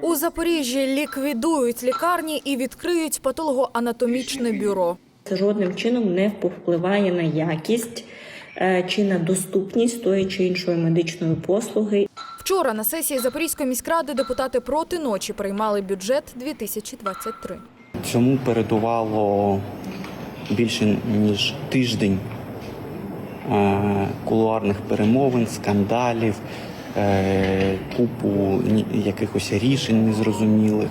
У Запоріжжі ліквідують лікарні і відкриють патологоанатомічне бюро. Це жодним чином не повпливає на якість е, чи на доступність тої чи іншої медичної послуги. Вчора на сесії Запорізької міськради депутати проти ночі приймали бюджет 2023. Цьому передувало більше ніж тиждень е, кулуарних перемовин, скандалів, купу ні- якихось рішень незрозумілих.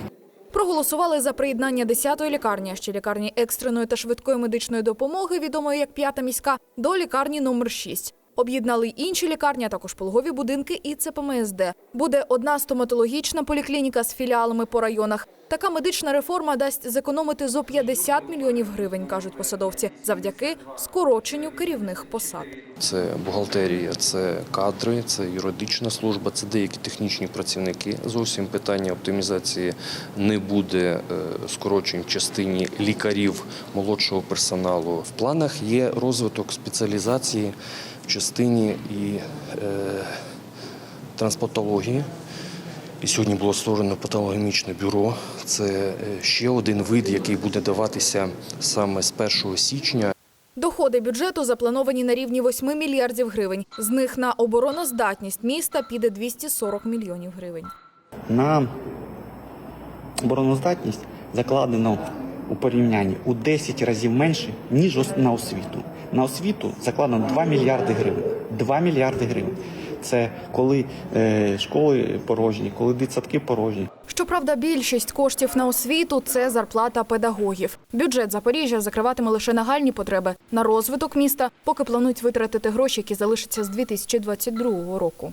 Проголосували за приєднання 10-ї лікарні, ще лікарні екстреної та швидкої медичної допомоги, відомої як п'ята міська, до лікарні номер 6. Об'єднали інші лікарні, а також пологові будинки і ЦПМСД. Буде одна стоматологічна поліклініка з філіалами по районах. Така медична реформа дасть зекономити зо 50 мільйонів гривень, кажуть посадовці, завдяки скороченню керівних посад. Це бухгалтерія, це кадри, це юридична служба, це деякі технічні працівники. Зовсім питання оптимізації не буде е, скорочень частині лікарів молодшого персоналу. В планах є розвиток спеціалізації частині і е, трансплантології. І сьогодні було створено патологоанатомічне бюро. Це е, ще один вид, який буде даватися саме з 1 січня. Доходи бюджету заплановані на рівні 8 мільярдів гривень. З них на обороноздатність міста піде 240 мільйонів гривень. На обороноздатність закладено у порівнянні у 10 разів менше, ніж на освіту. На освіту закладено 2 мільярди гривень. 2 мільярди гривень. Це коли е, школи порожні, коли дитсадки порожні. Щоправда, більшість коштів на освіту це зарплата педагогів. Бюджет Запоріжжя закриватиме лише нагальні потреби на розвиток міста, поки планують витратити гроші, які залишаться з 2022 року.